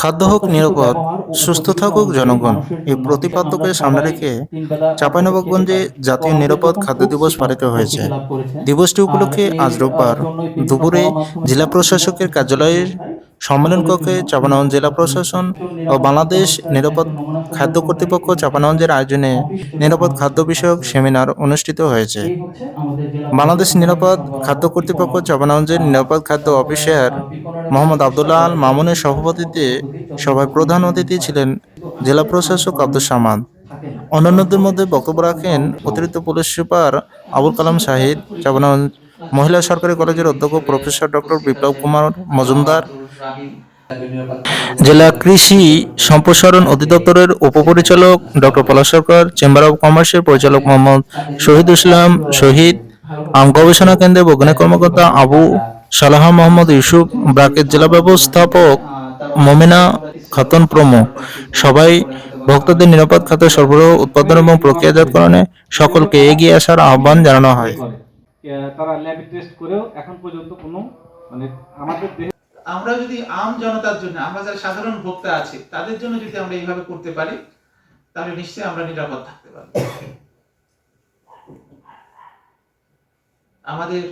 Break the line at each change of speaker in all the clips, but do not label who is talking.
খাদ্য হোক নিরাপদ সুস্থ থাকুক জনগণ। এই প্রতিপাদ্যকে সামনে রেখে চাঁপাইনবাবগঞ্জে জাতীয় নিরাপদ খাদ্য দিবস পালিত হয়েছে। দিবসটি উপলক্ষে আজ রোববার দুপুরে জেলা প্রশাসকের কার্যালয়ের সম্মেলন কক্ষে চাপানগঞ্জ জেলা প্রশাসন ও বাংলাদেশ নিরাপদ খাদ্য কর্তৃপক্ষ চাপানগঞ্জের আয়োজনে নিরাপদ খাদ্য বিষয়ক সেমিনার অনুষ্ঠিত হয়েছে। বাংলাদেশ নিরাপদ খাদ্য কর্তৃপক্ষ চাপানগঞ্জের নিরাপদ খাদ্য অফিসার মোহাম্মদ আবদুল্লাহ আল মামুনের সভাপতিত্বে সভায় প্রধান অতিথি ছিলেন জেলা প্রশাসক আব্দুল সামাদ। অন্যান্যদের মধ্যে বক্তব্য রাখেন অতিরিক্ত পুলিশ সুপার আবুল কালাম শাহিদ চাপানগঞ্জ মহিলা সরকারি কলেজের অধ্যক্ষ প্রফেসর ডক্টর বিপ্লব কুমার মজুমদার জেলা কৃষি সম্প্রসারণ অধিদপ্তরের উপপরিচালক doctor Palash Sarkar, chamber of কমার্সের পরিচালক মোহাম্মদ শহীদ ইসলাম, শহীদ আম গবেষণা কেন্দ্রের বৈজ্ঞানিক কর্মকর্তা আবু সালাহ মোহাম্মদ ইউসুফ ব্রাকের জেলা ব্যবস্থাপক মমিনা খাতুন প্রমুখ সবাই ভক্তদের নিরাপদ খাতে সরবরাহ, উৎপাদন এবং প্রক্রিয়াজাতকরণে সকলকে এগিয়ে আসার আহ্বান জানানো হয়।
তারা ল্যাবে টেস্ট করেও এখন পর্যন্ত কোনো মানে আমাদের
আমরা যদি আম জনতার জন্য, আমরা যারা সাধারণ ভোক্তা আছে, তাদের জন্য যদি আমরা এইভাবে করতে পারি, তাহলে নিশ্চয়ই আমরা নিরাপদ থাকতে পারব। আমাদের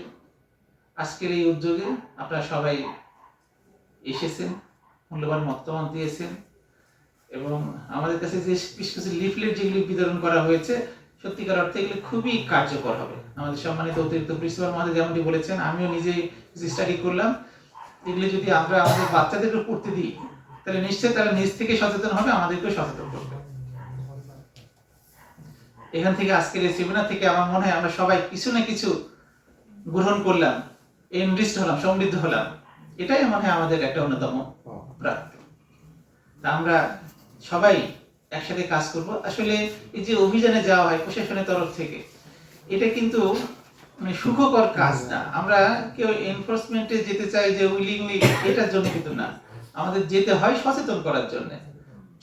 আজকের এই উদ্যোগে আপনারা সবাই এসেছেন, মূল্যবান মতামত দিয়েছেন, এবং আমাদের কাছে যে বেশ কিছু লিফলেট যেগুলি বিতরণ করা হয়েছে, সত্যিকার অর্থে এগুলি খুবই কার্যকর হবে। আমাদের সম্মানিত অতিরিক্ত প্রিন্সিপাল মহাদেব যেমনটি বলেছেন, আমিও নিজেই স্টাডি করলাম। এগুলি যদি আমরা আমাদের বাচ্চাদেরকে পড়তে দিই, তাহলে নিশ্চয়ই তারা নিজ থেকে সচেতন হবে, আমাদেরকেও সচেতন করবে। এখান থেকে আজকের এই সেমিনার থেকে আমার মনে হয় আমরা সবাই কিছু না কিছু গ্রহণ করলাম এনরিস্ট হলাম, সমৃদ্ধ হলাম। এটাই মনে হয় আমাদের একটা অন্যতম প্রাপ্তি। তা আমরা সবাই একসাথে কাজ করব। আসলে এই যে অভিযানে যাওয়া হয় প্রশাসনের তরফ থেকে, এটা কিন্তু মানে সুখকর কাজ না আমরা কেউ এনফোর্সমেন্টে যেতে চাই যে উইলিংলি এটার জন্য কিন্তু না। আমাদের যেতে হয় সচেতন করার জন্য।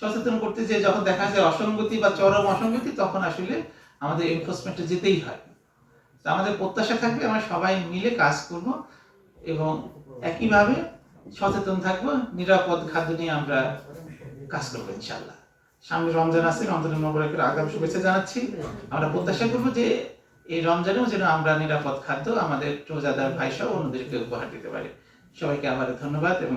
সচেতন করতে যে যখন দেখা যায় অসঙ্গতি বা চরম অসঙ্গতি, তখন আসলে আমাদের এনফোর্সমেন্টে যেতেই হয়। তা আমাদের প্রত্যাশা থাকবে আমরা সবাই মিলে কাজ করব এবং একইভাবে সচেতন থাকব, নিরাপদ খাদ্য নিয়ে আমরা কাজ করব ইনশাল্লাহ সামনে রমজান আছে, রমজানের মোবারকের আগাম শুভেচ্ছা জানাচ্ছি। আমরা প্রত্যাশা করব যে এই রমজানেও যেন আমরা নিরাপদ খাদ্য আমাদের রোজাদার ভাইসহ অন্যদেরকে উপহার দিতে পারি। সবাইকে আমার ধন্যবাদ এবং